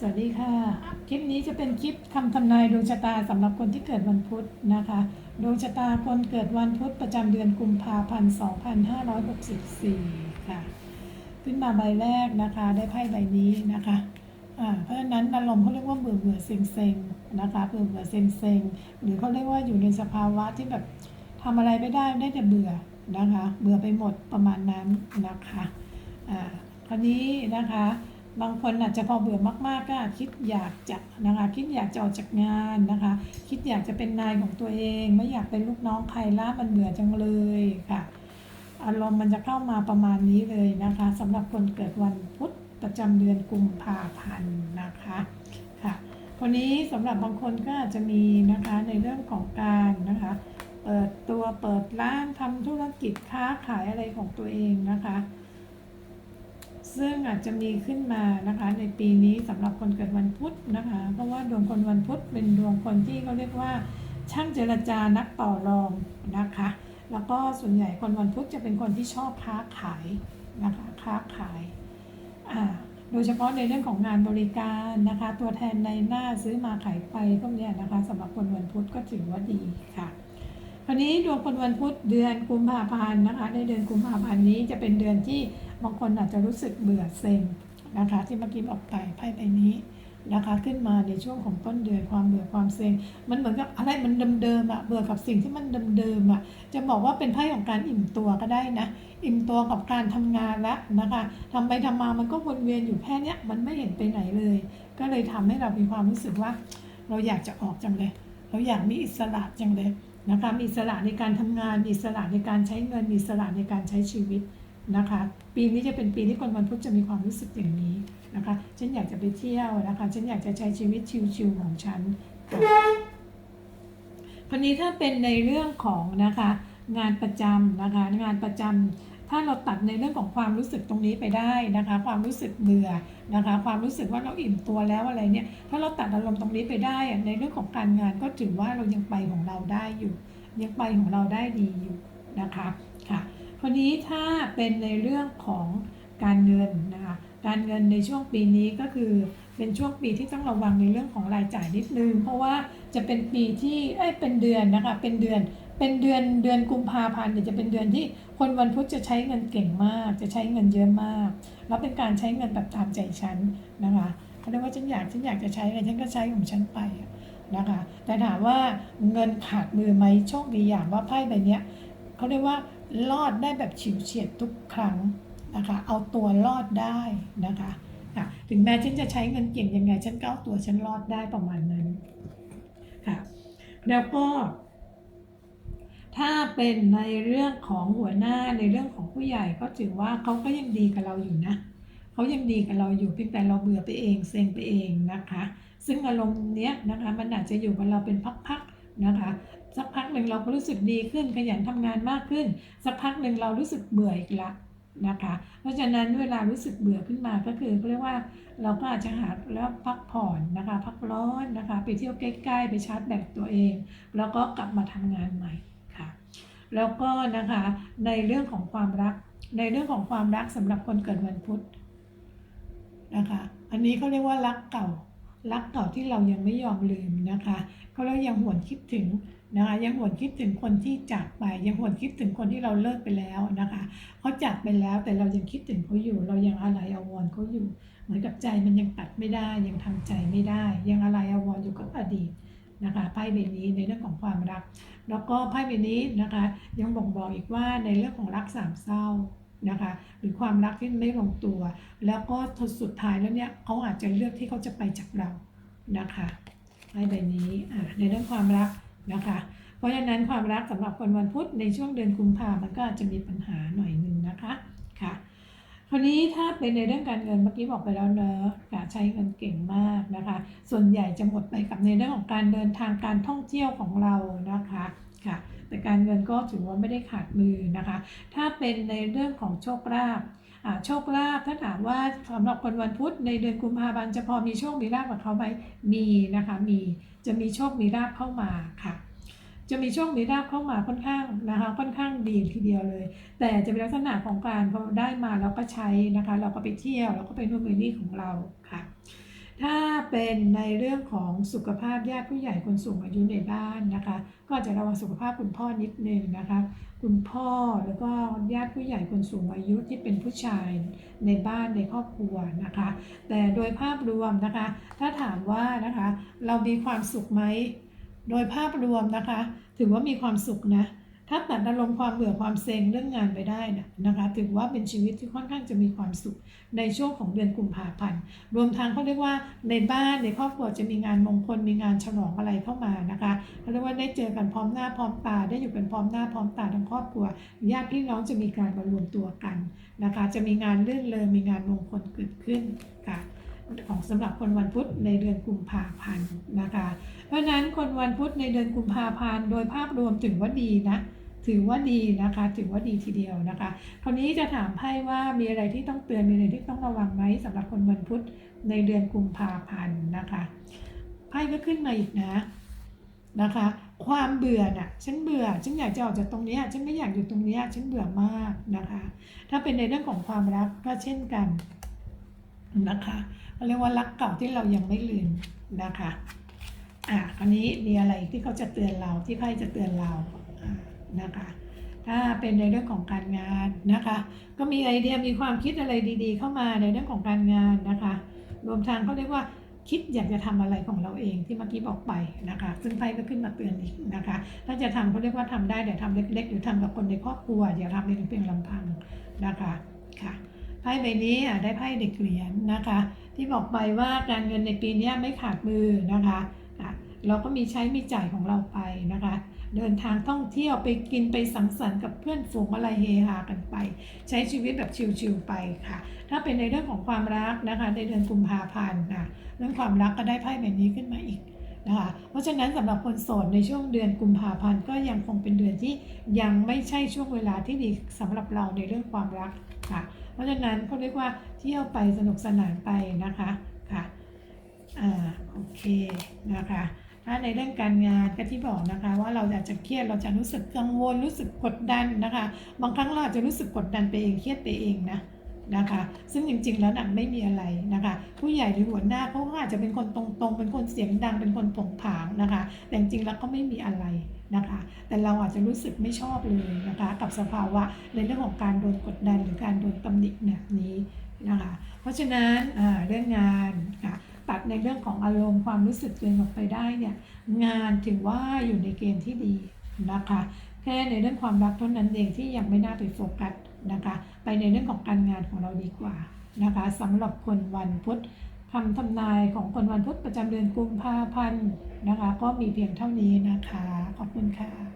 สวัสดีค่ะ คลิปนี้จะเป็นคลิปคำทำนายดวงชะตาสำหรับคนที่เกิดวันพุธนะคะ ดวงชะตาคนเกิดวันพุธประจำเดือนกุมภาพันธ์ 2564 ค่ะ ขึ้นมาใบแรกนะคะ ได้ไพ่ใบนี้นะคะ เพราะฉะนั้นอารมณ์เขาเรียกว่าเบื่อเบื่อเซ็งเซ็งนะคะเบื่อเบื่อเซ็งเซ็งหรือเขาเรียกว่าอยู่ในสภาวะที่แบบทำอะไรไม่ได้ได้แต่เบื่อนะคะ เบื่อไปหมดประมาณนั้นนะคะ อ่า คราวนี้นะคะ บางคนอาจจะพอเบื่อมากๆก็คิดอยากจะนะคะ คิดอยากจะออกจากงานนะคะ คิดอยากจะเป็นนายของตัวเอง ไม่อยากเป็นลูกน้องใครละมันเบื่อจังเลยค่ะ อารมณ์มันจะเข้ามาประมาณนี้เลยนะคะสำหรับคนเกิดวันพุธประจำเดือนกุมภาพันธ์นะคะค่ะคนนี้สำหรับบางคนก็อาจจะมีนะคะในเรื่องของการนะคะเปิดตัวเปิดร้านทำธุรกิจค้าขายอะไรของตัวเองนะคะ ซึ่งอาจจะมีขึ้นมานะคะในปีนี้สำหรับคนเกิดวันพุธนะคะ เพราะว่าดวงคนวันพุธเป็นดวงคนที่เขาเรียกว่า ช่างเจรจานักต่อรองนะคะ แล้วก็ส่วนใหญ่คนวันพุธจะเป็นคนที่ชอบค้าขายนะคะค้าขายอ่าโดยเฉพาะในเรื่องของงานบริการนะคะ ตัวแทนในหน้าซื้อมาขายไปพวกนี้นะคะสำหรับคนวันพุธก็ถือว่าดีค่ะ คราวนี้ดวงคนวันพุธเดือนกุมภาพันธ์นะคะ ในเดือนกุมภาพันธ์นี้จะเป็นเดือนที่บางคนอาจจะรู้สึกเบื่อเซ็งนะคะ ที่เมื่อกี้บอกไปไพ่ใบนี้นะคะ ขึ้นมาในช่วงของต้นเดือนความเบื่อความเซ็งมันเหมือนกับอะไรมันเดิมๆอะเบื่อกับสิ่งที่มันเดิมๆอะจะบอกว่าเป็นไพ่ของการอิ่มตัวก็ได้นะ อิ่มตัวกับการทำงานแล้วนะคะทำไปทำมามันก็วนเวียนอยู่แค่เนี้ยมันไม่เห็นไปไหนเลย ก็เลยทำให้เรามีความรู้สึกว่า เราอยากจะออกจังเลย เราอยากมีอิสระจังเลย นะคะมีอิสระในการทำงานมีอิสระในการใช้เงินมีอิสระในการใช้ชีวิตนะคะ ปีนี้จะเป็นปีที่คนวันพุธจะมีความรู้สึกอย่างนี้นะคะ ฉันอยากจะไปเที่ยวนะคะ ฉันอยากจะใช้ชีวิตชิลๆของฉันคะคราวนี้ถ้าเป็นในเรื่องของนะคะงานประจำนะคะงานประจำ ถ้าเราตัดในเรื่องของความรู้สึกตรงนี้ไปได้นะคะ ความรู้สึกเบื่อนะคะ ความรู้สึกว่าเราอิ่มตัวแล้วอะไรเนี่ยถ้าเราตัดอารมณ์ตรงนี้ไปได้ในเรื่องของการงานก็ถือว่าเรายังไปของเราได้อยู่ ยังไปของเราได้ดีอยู่นะคะค่ะคราวนี้ถ้าเป็นในเรื่องของการเงินนะคะการเงินในช่วงปีนี้ก็คือ เป็นช่วงปีที่ต้องระวังในเรื่องของรายจ่ายนิดนึง เพราะว่าจะเป็นปีที่เอ้ยเป็นเดือนนะคะ เป็นเดือน เป็นเดือนเดือนกุมภาพันธ์เนี่ยจะเป็นเดือนที่คนวันพุธจะใช้เงินเก่งมาก จะใช้เงินเยอะมาก แล้วเป็นการใช้เงินแบบตามใจฉันนะคะเขาเรียกว่าฉันอยากฉันอยากจะใช้อะไรฉันก็ใช้ของฉันไปนะคะ แต่ถามว่าเงินขาดมือไหมโชคดีอย่างว่าไพ่ใบเนี้ยเขาเรียกว่ารอดได้แบบฉิวเฉียดทุกครั้งนะคะ เอาตัวรอดได้นะคะ ถึงแม้ฉันจะใช้เงินเก่งยังไง ฉันก็เอาตัวฉันรอดได้ประมาณนั้นค่ะแล้วก็ ถ้าเป็นในเรื่องของหัวหน้าในเรื่องของผู้ใหญ่ก็ถือว่าเขาก็ยังดีกับเราอยู่นะเขายังดีกับเราอยู่เพียงแต่เราเบื่อไปเองเซ็งไปเองนะคะ ซึ่งอารมณ์เนี้ยนะคะมันอาจจะอยู่กับเราเป็นพักๆนะคะสักพักหนึ่งเราก็รู้สึกดีขึ้นขยันทำงานมากขึ้น สักพักหนึ่งเรารู้สึกเบื่ออีกละ นะคะ เพราะฉะนั้นเวลารู้สึกเบื่อขึ้นมาก็คือเรียกว่าเราก็อาจจะหาแล้วพักผ่อนนะคะ พักร้อนนะคะ ไปเที่ยวใกล้ๆ ไปชาร์จแบตตัวเอง แล้วก็กลับมาทำงานใหม่ค่ะ แล้วก็นะคะในเรื่องของความรัก ในเรื่องของความรักสำหรับคนเกิดวันพุธนะคะ อันนี้เขาเรียกว่ารักเก่า รักเก่าที่เรายังไม่ยอมลืมนะคะเขาเรายังหวนคิดถึงนะคะยังหวนคิดถึงคนที่จากไป ยังหวนคิดถึงคนที่เราเลิกไปแล้วนะคะเขาจากไปแล้วแต่เรายังคิดถึงเขาอยู่ เรายังอะไรอาวรเขาอยู่ เหมือนกับใจมันยังตัดไม่ได้ ยังทำใจไม่ได้ ยังอะไรอาวรอยู่กับอดีตนะคะไพ่ใบนี้ในเรื่องของความรัก แล้วก็ไพ่ใบนี้นะคะ ยังบ่งบอกอีกว่าในเรื่องของรักสามเศร้า นะคะหรือความรักที่ไม่ลงตัว แล้วก็สุดท้ายแล้วเนี่ยเขาอาจจะเลือกที่เขาจะไปจากเรานะคะไพ่ใบนี้ในเรื่องความรักนะคะ เพราะฉะนั้นความรักสำหรับคนวันพุธในช่วงเดือนกุมภามันก็อาจจะมีปัญหาหน่อยหนึ่งนะคะค่ะคราวนี้ถ้าเป็นในเรื่องการเงินเมื่อกี้บอกไปแล้วเนอะกาใช้เงินเก่งมากนะคะ ส่วนใหญ่จะหมดไปกับในเรื่องของการเดินทางการท่องเที่ยวของเรานะคะค่ะ แต่การเงินก็ถือว่าไม่ได้ขาดมือนะคะ ถ้าเป็นในเรื่องของโชคลาภโชคลาภถ้าถามว่าสำหรับคนวันพุธในเดือนกุมภาพันธ์จะพอมีโชคมีลาภกับเขาไหมมีนะคะมีจะมีโชคมีลาภเข้ามาค่ะ จะมีโชคมีลาภเข้ามาค่อนข้างนะคะค่อนข้างดีทีเดียวเลย แต่จะเป็นลักษณะของการพอได้มาเราก็ใช้นะคะ เราก็ไปเที่ยวเราก็ไปนู่นไปนี่ของเราค่ะ ถ้าเป็นในเรื่องของสุขภาพญาติผู้ใหญ่คนสูงอายุในบ้านนะคะ ก็จจะระวังสุขภาพคุณพ่อนิดนึงนะคะ คุณพ่อแล้วก็ญาติผู้ใหญ่คนสูงอายุที่เป็นผู้ชายในบ้านในครอบครัวนะคะ แต่โดยภาพรวมนะคะ ถ้าถามว่านะคะเรามีความสุขไหมโดยภาพรวมนะคะ ถือว่ามีความสุขนะ ถ้าตัดอารมณ์ความเบื่อความเซ็งเรื่องงานไปได้นะนะคะถือว่าเป็นชีวิตที่ค่อนข้างจะมีความสุขในช่วงของเดือนกุมภาพันธ์รวมทั้งเขาเรียกว่าในบ้านในครอบครัวจะมีงานมงคลมีงานฉลองอะไรเข้ามานะคะเขาเรียกว่าได้เจอกันพร้อมหน้าพร้อมตาได้อยู่กันพร้อมหน้าพร้อมตาทั้งครอบครัวญาติพี่น้องจะมีการมารวมตัวกันนะคะ จะมีงานเลื่อนเลยมีงานมงคลเกิดขึ้นค่ะ ของสำหรับคนวันพุธในเดือนกุมภาพันธ์นะคะ เพราะฉะนั้นคนวันพุธในเดือนกุมภาพันธ์โดยภาพรวมถือว่าดีนะถือว่าดีนะคะ ถือว่าดีทีเดียวนะคะ คราวนี้จะถามไพ่ว่ามีอะไรที่ต้องเตือนมีอะไรที่ต้องระวังไหมสำหรับคนวันพุธในเดือนกุมภาพันธ์นะคะไพ่ก็ขึ้นมาอีกนะนะคะ ความเบื่อน่ะฉันเบื่อฉันอยากจะออกจากตรงนี้ฉันไม่อยากอยู่ตรงนี้ฉันเบื่อมากนะคะ ถ้าเป็นในเรื่องของความรักก็เช่นกันนะคะ เขาเรียกว่ารักเก่าที่เรายังไม่ลืมนะคะอะคราวนี้มีอะไรที่เขาจะเตือนเราที่ไพ่จะเตือนเราอ่านะคะถ้าเป็นในเรื่องของการงานนะคะ ก็มีไอเดียมีความคิดอะไรดีๆ เข้ามาในเรื่องของการงานนะคะ รวมทั้งเขาเรียกว่าคิดอยากจะทำอะไรของเราเองที่เมื่อกี้บอกไปนะคะ ซึ่งไพ่ก็ขึ้นมาเตือนอีกนะคะ ถ้าจะทำเขาเรียกว่าทำได้แต่ทำเล็กๆ หรือทำกับคนในครอบครัวอย่าทำเองเพียงลำพังนะคะค่ะ พ่ใบนี้อะได้ไพ่เด็กเหรียญนะคะ ที่บอกไปว่าการเงินในปีนี้ไม่ขาดมือนะคะอะเราก็มีใช้มีจ่ายของเราไปนะคะ เดินทางท่องเที่ยวไปกินไปสังสรรค์กับเพื่อนฝูงอะไรเฮฮากันไป ใช้ชีวิตแบบชิลๆไปค่ะ ถ้าเป็นในเรื่องของความรักนะคะในเดือนกุมภาพันธ์นะเรื่องความรักก็ได้ไพ่แบบนี้ขึ้นมาอีก นะคะเพราะฉะนั้นสำหรับคนโสดในช่วงเดือนกุมภาพันธ์ก็ยังคงเป็นเดือนที่ยังไม่ใช่ช่วงเวลาที่ดีสำหรับเราในเรื่องความรักค่ะ เพราะฉะนั้นเขาเรียกว่าเที่ยวไปสนุกสนานไปนะคะค่ะอ่าโอเคนะคะถ้าในเรื่องการงานก็ที่บอกนะคะ ว่าเราอาจจะเครียดเราจะรู้สึกกังวลรู้สึกกดดันนะคะ บางครั้งเราอาจจะรู้สึกกดดันไปเองเครียดไปเองนะ นะคะ ซึ่งจริง ๆ แล้วน่ะไม่มีอะไรนะคะ ผู้ใหญ่หรือหัวหน้าเขาอาจจะเป็นคนตรงๆ เป็นคนเสียงดัง เป็นคนผงผางนะคะ แต่จริงๆแล้วก็ไม่มีอะไรนะคะ แต่เราอาจจะรู้สึกไม่ชอบเลยนะคะ กับสภาวะในเรื่องของการโดนกดดันหรือการโดนตำหนิแบบนี้นะคะ เพราะฉะนั้นอ่าเรื่องงานค่ะตัดในเรื่องของอารมณ์ความรู้สึกตัวเองออกไปได้เนี่ยงานถือว่าอยู่ในเกณฑ์ที่ดีนะคะ แค่ในเรื่องความรักเท่านั้นเองที่ยังไม่น่าไปโฟกัส นะคะ ไปในเรื่องของการงานของเราดีกว่านะคะสำหรับคนวันพุธคำทำนายของคนวันพุธประจำเดือนกุมภาพันธ์นะคะ ก็มีเพียงเท่านี้นะคะ ขอบคุณค่ะ